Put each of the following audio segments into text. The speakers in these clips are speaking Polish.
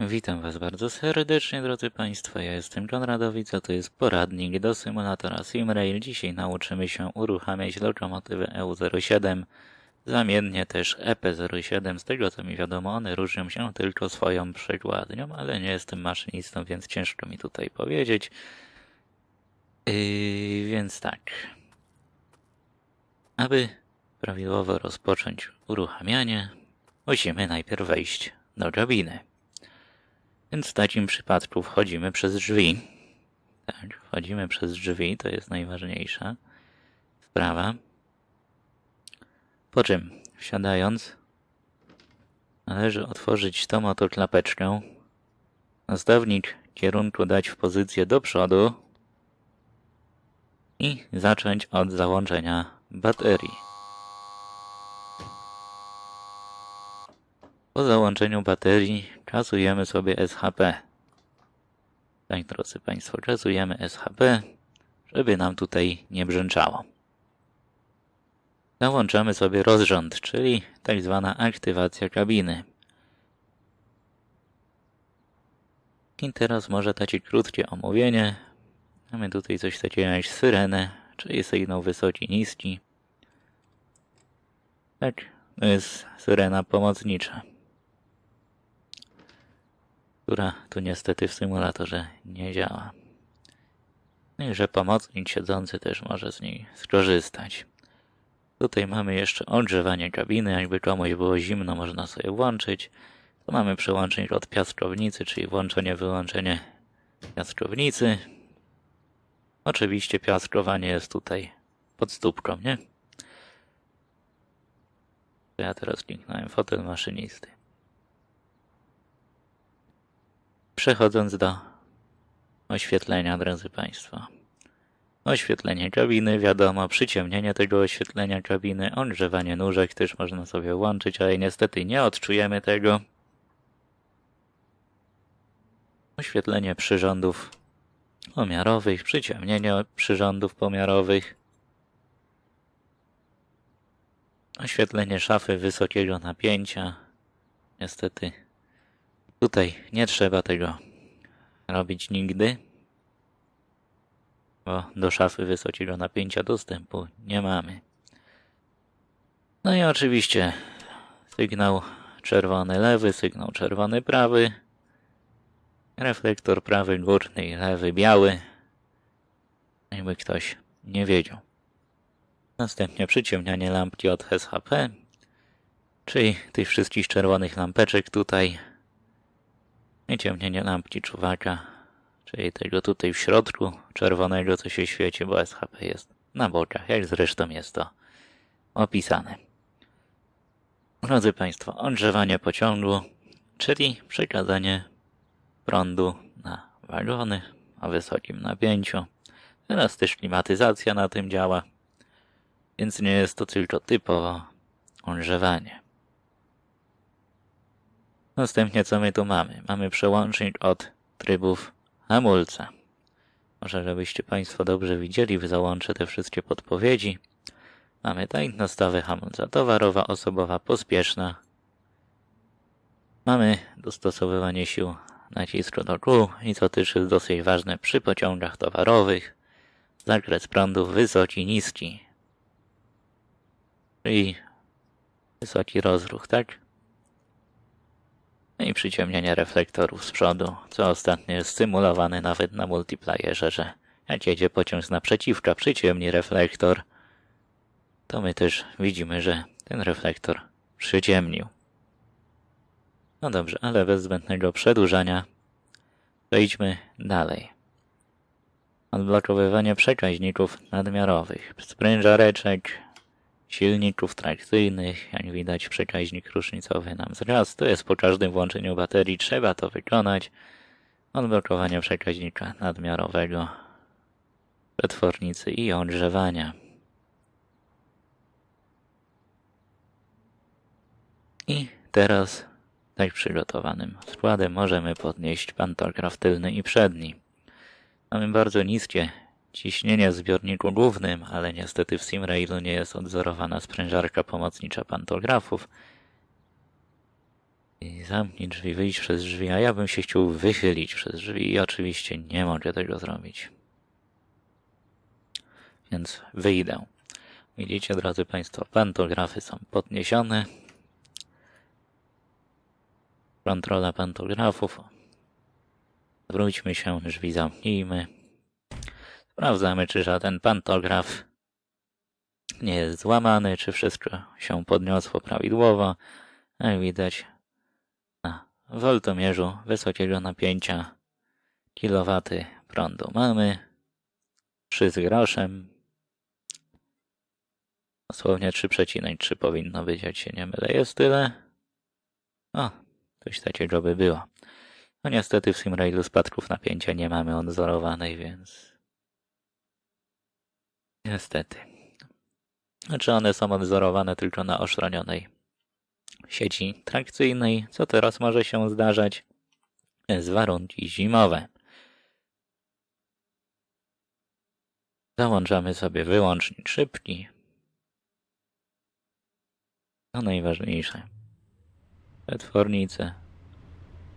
Witam Was bardzo serdecznie, drodzy Państwo. Ja jestem John a to jest poradnik do symulatora SimRail. Dzisiaj nauczymy się uruchamiać lokomotywę EU07, zamiennie też EP07. Z tego co mi wiadomo, one różnią się tylko swoją przekładnią, ale nie jestem maszynistą, więc ciężko mi tutaj powiedzieć. Yy, więc tak. Aby prawidłowo rozpocząć uruchamianie, musimy najpierw wejść do kabiny. Więc w takim przypadku wchodzimy przez drzwi. Tak, wchodzimy przez drzwi, to jest najważniejsza sprawa. Po czym, wsiadając, należy otworzyć tą oto klapeczkę. Nastawnik kierunku dać w pozycję do przodu i zacząć od załączenia baterii. Po załączeniu baterii kasujemy sobie SHP. Tak, drodzy Państwo, kasujemy SHP, żeby nam tutaj nie brzęczało. Załączamy sobie rozrząd, czyli tak zwana aktywacja kabiny. I teraz może takie krótkie omówienie. Mamy tutaj coś takiego jak syrenę, czyli sygnał wysoki, niski. Tak, to jest syrena pomocnicza która tu niestety w symulatorze nie działa. No i że pomocnik siedzący też może z niej skorzystać. Tutaj mamy jeszcze ogrzewanie kabiny, jakby komuś było zimno, można sobie włączyć. Tu mamy przełącznik od piaskownicy, czyli włączenie, wyłączenie piaskownicy. Oczywiście piaskowanie jest tutaj pod stópką, nie? Ja teraz kliknąłem fotel maszynisty. Przechodząc do oświetlenia, drodzy Państwo. Oświetlenie kabiny, wiadomo, przyciemnienie tego oświetlenia kabiny, ogrzewanie nóżek też można sobie włączyć, ale niestety nie odczujemy tego. Oświetlenie przyrządów pomiarowych, przyciemnienie przyrządów pomiarowych. Oświetlenie szafy wysokiego napięcia. Niestety Tutaj nie trzeba tego robić nigdy, bo do szafy wysokiego napięcia dostępu nie mamy. No i oczywiście sygnał czerwony lewy, sygnał czerwony prawy, reflektor prawy górny i lewy biały, jakby ktoś nie wiedział. Następnie przyciemnianie lampki od SHP, czyli tych wszystkich czerwonych lampeczek tutaj ciemnienie lampki czuwaka, czyli tego tutaj w środku czerwonego, co się świeci, bo SHP jest na bokach, jak zresztą jest to opisane. Drodzy Państwo, ogrzewanie pociągu, czyli przekazanie prądu na wagony o wysokim napięciu. Teraz też klimatyzacja na tym działa, więc nie jest to tylko typowo ogrzewanie. Następnie co my tu mamy? Mamy przełącznik od trybów hamulca. Może żebyście Państwo dobrze widzieli, załączę te wszystkie podpowiedzi. Mamy tak nastawy hamulca towarowa, osobowa, pospieszna. Mamy dostosowywanie sił nacisku do kół i co też jest dosyć ważne przy pociągach towarowych. Zakres prądów wysoki, niski. Czyli wysoki rozruch, tak? No i przyciemnienie reflektorów z przodu, co ostatnio jest symulowane nawet na multiplayerze, że jak jedzie pociąg z naprzeciwka, przyciemni reflektor, to my też widzimy, że ten reflektor przyciemnił. No dobrze, ale bez zbędnego przedłużania przejdźmy dalej. Odblokowywanie przekaźników nadmiarowych, sprężareczek, silników trakcyjnych. Jak widać przekaźnik różnicowy nam. To jest po każdym włączeniu baterii. Trzeba to wykonać. Odblokowanie przekaźnika nadmiarowego, przetwornicy i ogrzewania. I teraz tak przygotowanym składem możemy podnieść pantograf tylny i przedni. Mamy bardzo niskie ciśnienie w zbiorniku głównym, ale niestety w SimRailu nie jest odzorowana sprężarka pomocnicza pantografów. I zamknij drzwi, wyjść przez drzwi, a ja bym się chciał wychylić przez drzwi i oczywiście nie mogę tego zrobić. Więc wyjdę. Widzicie, drodzy Państwo, pantografy są podniesione. Kontrola pantografów. Wróćmy się, drzwi zamknijmy. Sprawdzamy, czy żaden pantograf nie jest złamany, czy wszystko się podniosło prawidłowo. Jak widać, na woltomierzu wysokiego napięcia kilowaty prądu mamy 3 z groszem. Dosłownie 3,3 powinno być, jak się nie mylę. Jest tyle? O, coś takiego by było. No niestety w Simrailu spadków napięcia nie mamy odzorowanej, więc... Niestety. Znaczy one są odzorowane tylko na oszronionej sieci trakcyjnej, co teraz może się zdarzać z warunki zimowe. Załączamy sobie wyłącznik szybki. To najważniejsze. Przetwornicę.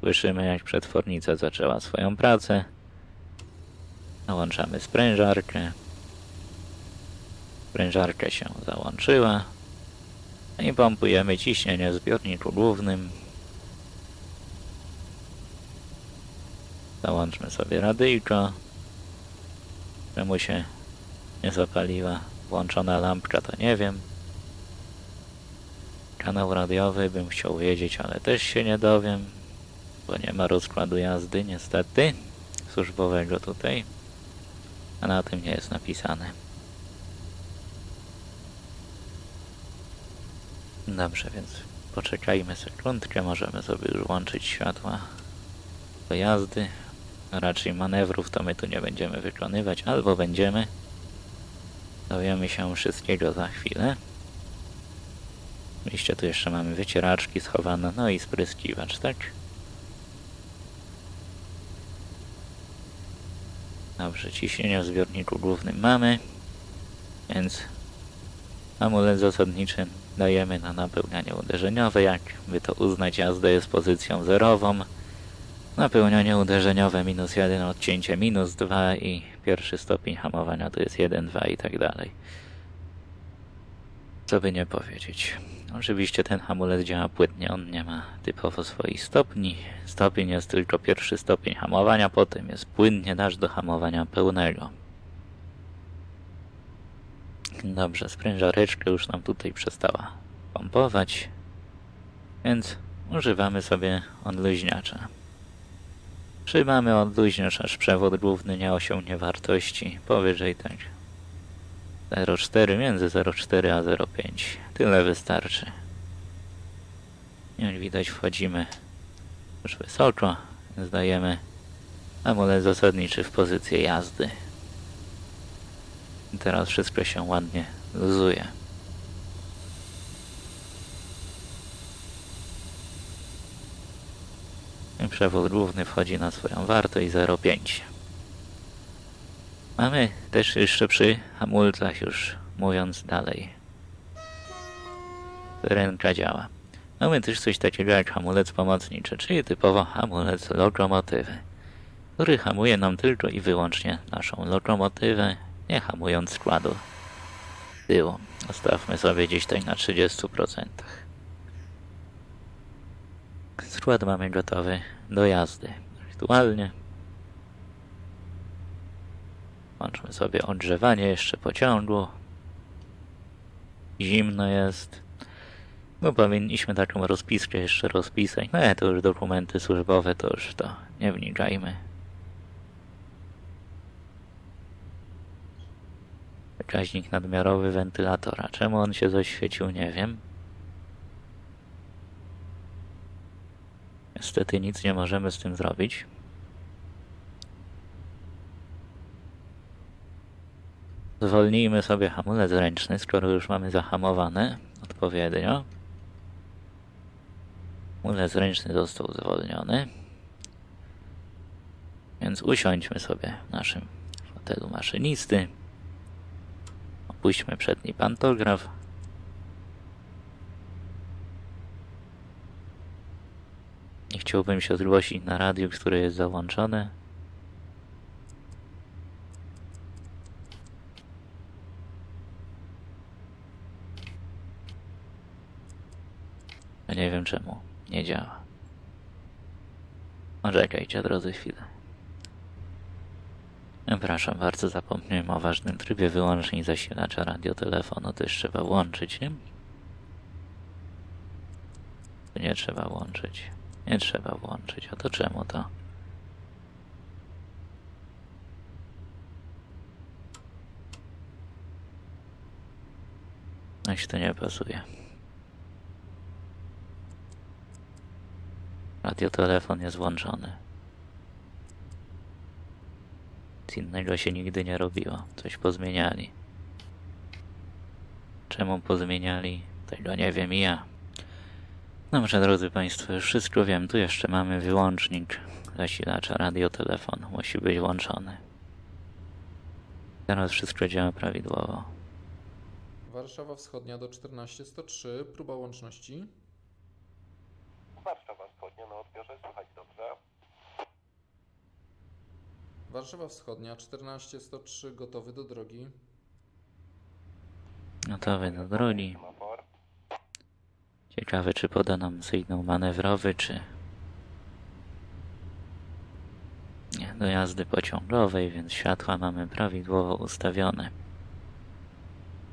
Słyszymy, jak przetwornica zaczęła swoją pracę. Załączamy sprężarkę. Sprężarka się załączyła. I pompujemy ciśnienie w zbiorniku głównym. Załączmy sobie radyjko. Czemu się nie zapaliła włączona lampka, to nie wiem. Kanał radiowy bym chciał wiedzieć, ale też się nie dowiem, bo nie ma rozkładu jazdy niestety służbowego tutaj, a na tym nie jest napisane. Dobrze, więc poczekajmy sekundkę, możemy sobie już włączyć światła do jazdy. Raczej manewrów to my tu nie będziemy wykonywać, albo będziemy. Dowiemy się wszystkiego za chwilę. Oczywiście tu jeszcze mamy wycieraczki schowane, no i spryskiwacz, tak? Dobrze, ciśnienie w zbiorniku głównym mamy, więc amulet zasadniczy dajemy na napełnianie uderzeniowe. Jak by to uznać, jazda jest pozycją zerową. Napełnianie uderzeniowe minus 1, odcięcie minus 2 i pierwszy stopień hamowania to jest 1, 2 i tak dalej. Co by nie powiedzieć. Oczywiście ten hamulec działa płynnie, on nie ma typowo swoich stopni. Stopień jest tylko pierwszy stopień hamowania, potem jest płynnie aż do hamowania pełnego. Dobrze, sprężareczka już nam tutaj przestała pompować, więc używamy sobie odluźniacza. Trzymamy odluźniacz, aż przewód główny nie osiągnie wartości powyżej tak 0,4 między 0,4 a 0,5. Tyle wystarczy. Jak widać wchodzimy już wysoko, więc dajemy amulet zasadniczy w pozycję jazdy. Teraz wszystko się ładnie luzuje. Przewód główny wchodzi na swoją wartość 0,5. Mamy też jeszcze przy hamulcach już mówiąc dalej. Ręka działa. Mamy też coś takiego jak hamulec pomocniczy, czyli typowo hamulec lokomotywy, który hamuje nam tylko i wyłącznie naszą lokomotywę, nie hamując składu tyłu. Zostawmy sobie gdzieś tak na 30%. Skład mamy gotowy do jazdy. Aktualnie Włączmy sobie ogrzewanie jeszcze pociągu. Zimno jest. No powinniśmy taką rozpiskę jeszcze rozpisać. No to już dokumenty służbowe, to już to nie wnikajmy. Wskaźnik nadmiarowy wentylatora. Czemu on się zaświecił, nie wiem. Niestety nic nie możemy z tym zrobić. Zwolnijmy sobie hamulec ręczny, skoro już mamy zahamowany odpowiednio. Hamulec ręczny został zwolniony. Więc usiądźmy sobie w naszym fotelu maszynisty. Opuśćmy przedni pantograf. musiałbym się zgłosić na radiu, które jest załączone. Nie wiem czemu nie działa. Poczekajcie, drodzy chwilę. Przepraszam bardzo, zapomniałem o ważnym trybie wyłączeń zasilacza radiotelefonu. Też trzeba włączyć, nie? Nie trzeba włączyć. Nie trzeba włączyć. A to czemu to? Się to nie pasuje. Radiotelefon jest włączony. Innego się nigdy nie robiło. Coś pozmieniali. Czemu pozmieniali? Tego nie wiem i ja. Dobrze, drodzy Państwo, już wszystko wiem. Tu jeszcze mamy wyłącznik zasilacza radiotelefonu. Musi być włączony. Teraz wszystko działa prawidłowo. Warszawa Wschodnia do 14103, próba łączności. Warszawa Wschodnia na odbiorze, słychać dobrze. Warszawa Wschodnia 14103, gotowy do drogi. Gotowy do drogi. Ciekawe, czy poda nam sygnał manewrowy, czy... Do jazdy pociągowej, więc światła mamy prawidłowo ustawione.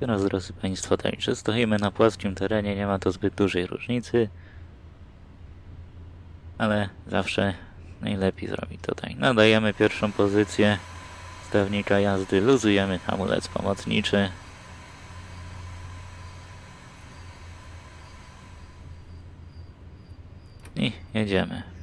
Teraz, drodzy Państwo, że stoimy na płaskim terenie, nie ma to zbyt dużej różnicy, ale zawsze najlepiej zrobić to tak. Nadajemy pierwszą pozycję stawnika jazdy, luzujemy hamulec pomocniczy, I jedziemy.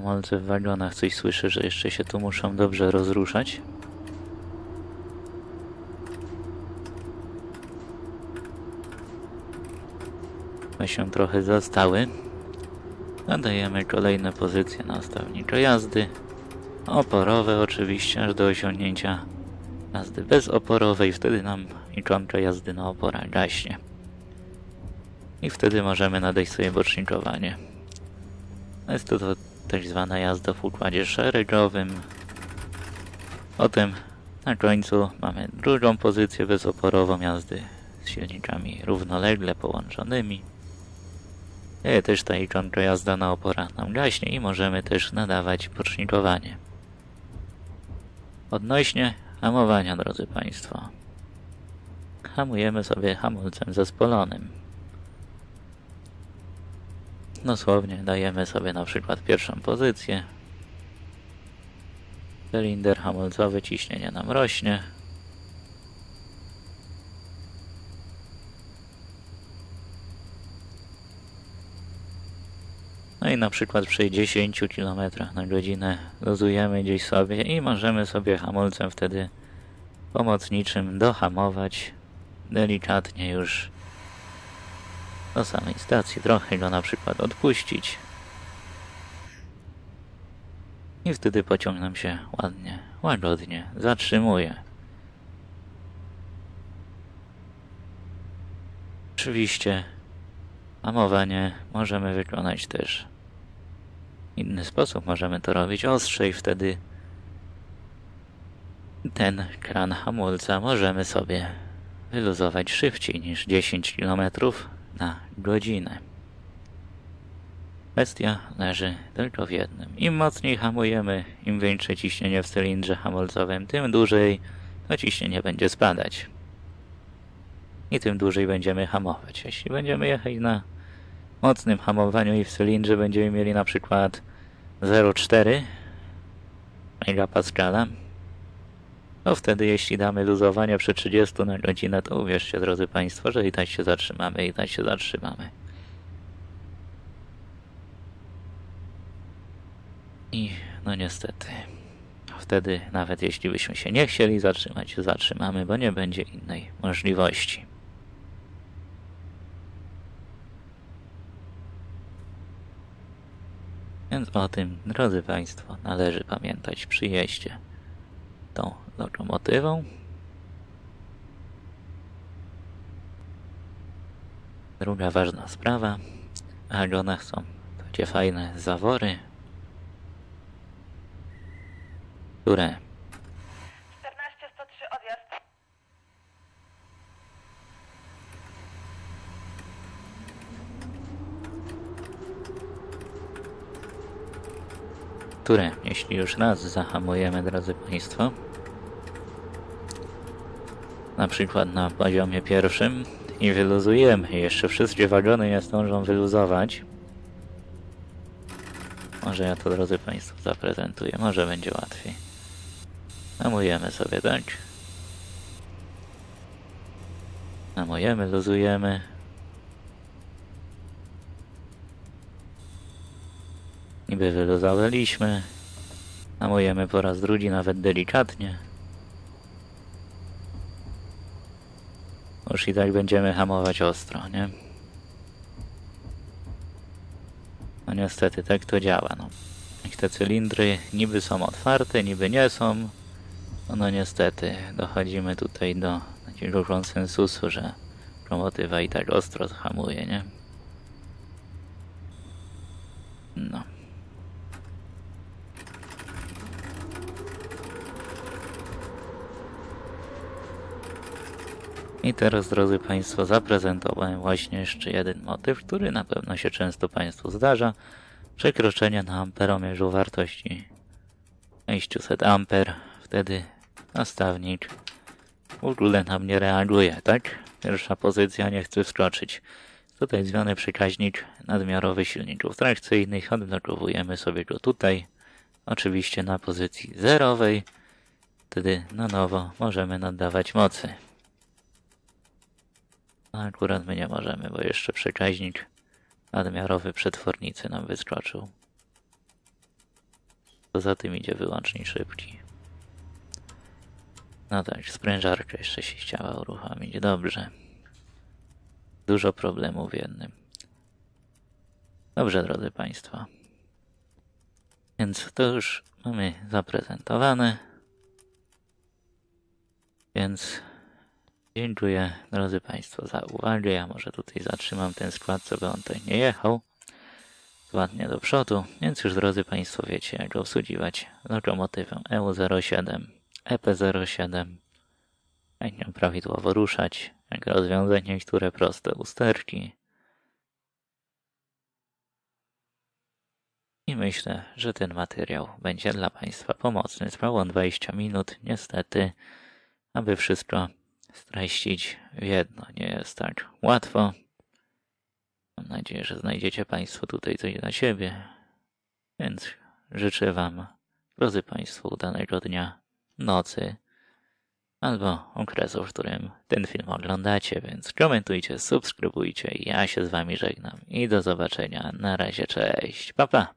Hamulce w wagonach coś słyszę, że jeszcze się tu muszą dobrze rozruszać. My się trochę zastały. Nadajemy kolejne pozycje na stawniczo jazdy. Oporowe oczywiście, aż do osiągnięcia jazdy bezoporowej. Wtedy nam ikonka jazdy na oporach gaśnie. I wtedy możemy nadać sobie bocznikowanie. Jest to, to tak zwana jazda w układzie szeregowym. Potem na końcu mamy drugą pozycję bezoporową jazdy z silnikami równolegle połączonymi. I też ta ikonka jazda na oporach nam gaśnie i możemy też nadawać pocznikowanie. Odnośnie hamowania, drodzy Państwo. Hamujemy sobie hamulcem zespolonym. Dosłownie dajemy sobie na przykład pierwszą pozycję. Cylinder hamulcowy, ciśnienie nam rośnie. No i na przykład przy 10 km na godzinę luzujemy gdzieś sobie i możemy sobie hamulcem wtedy pomocniczym dohamować delikatnie już do samej stacji, trochę go na przykład odpuścić. I wtedy pociąg nam się ładnie, łagodnie zatrzymuje. Oczywiście hamowanie możemy wykonać też w inny sposób. Możemy to robić ostrzej, wtedy ten kran hamulca możemy sobie wyluzować szybciej niż 10 km na godzinę. Kwestia leży tylko w jednym. Im mocniej hamujemy, im większe ciśnienie w cylindrze hamulcowym, tym dłużej to ciśnienie będzie spadać. I tym dłużej będziemy hamować. Jeśli będziemy jechać na mocnym hamowaniu i w cylindrze będziemy mieli na przykład 0,4 megapaskala, to wtedy jeśli damy luzowanie przy 30 na godzinę, to uwierzcie drodzy Państwo, że i tak się zatrzymamy, i tak się zatrzymamy. I no niestety, wtedy nawet jeśli byśmy się nie chcieli zatrzymać, zatrzymamy, bo nie będzie innej możliwości. Więc o tym, drodzy Państwo, należy pamiętać przy jeździe tą lokomotywą. Druga ważna sprawa, w wagonach są takie fajne zawory, które 14-103 odjazd. które, jeśli już raz zahamujemy, drodzy Państwo, na przykład na poziomie pierwszym i wyluzujemy, jeszcze wszystkie wagony je zdążą wyluzować. Może ja to, drodzy Państwo, zaprezentuję, może będzie łatwiej. Hamujemy sobie, tak? Hamujemy, luzujemy. Niby wyluzowaliśmy. Hamujemy po raz drugi, nawet delikatnie. Już i tak będziemy hamować ostro, nie? No niestety, tak to działa, no. Jak te cylindry niby są otwarte, niby nie są, no, no niestety dochodzimy tutaj do takiego konsensusu, że lokomotywa i tak ostro hamuje, nie? No. I teraz, drodzy Państwo, zaprezentowałem właśnie jeszcze jeden motyw, który na pewno się często Państwu zdarza. Przekroczenie na amperomierzu wartości 600 amper. Wtedy nastawnik w ogóle nam nie reaguje, tak? Pierwsza pozycja nie chce wskoczyć. Tutaj zwany przekaźnik nadmiarowy silników trakcyjnych. Odblokowujemy sobie go tutaj. Oczywiście na pozycji zerowej. Wtedy na nowo możemy nadawać mocy. Akurat my nie możemy, bo jeszcze przekaźnik nadmiarowy przetwornicy nam wyskoczył. Poza tym idzie wyłącznie szybki. No tak, sprężarka jeszcze się chciała uruchomić. Dobrze. Dużo problemów w jednym. Dobrze, drodzy Państwo. Więc to już mamy zaprezentowane. Więc Dziękuję drodzy Państwo za uwagę. Ja może tutaj zatrzymam ten skład, co by on tutaj nie jechał. Ładnie do przodu, więc już drodzy Państwo wiecie jak obsługiwać lokomotywę E EU07, EP07, jak nią prawidłowo ruszać, jak rozwiązać niektóre proste usterki. I myślę, że ten materiał będzie dla Państwa pomocny. Trwał on 20 minut, niestety, aby wszystko streścić w jedno. Nie jest tak łatwo. Mam nadzieję, że znajdziecie Państwo tutaj coś dla siebie. Więc życzę Wam, drodzy Państwo, udanego dnia, nocy albo okresu, w którym ten film oglądacie. Więc komentujcie, subskrybujcie. Ja się z Wami żegnam i do zobaczenia. Na razie, cześć. Pa, pa.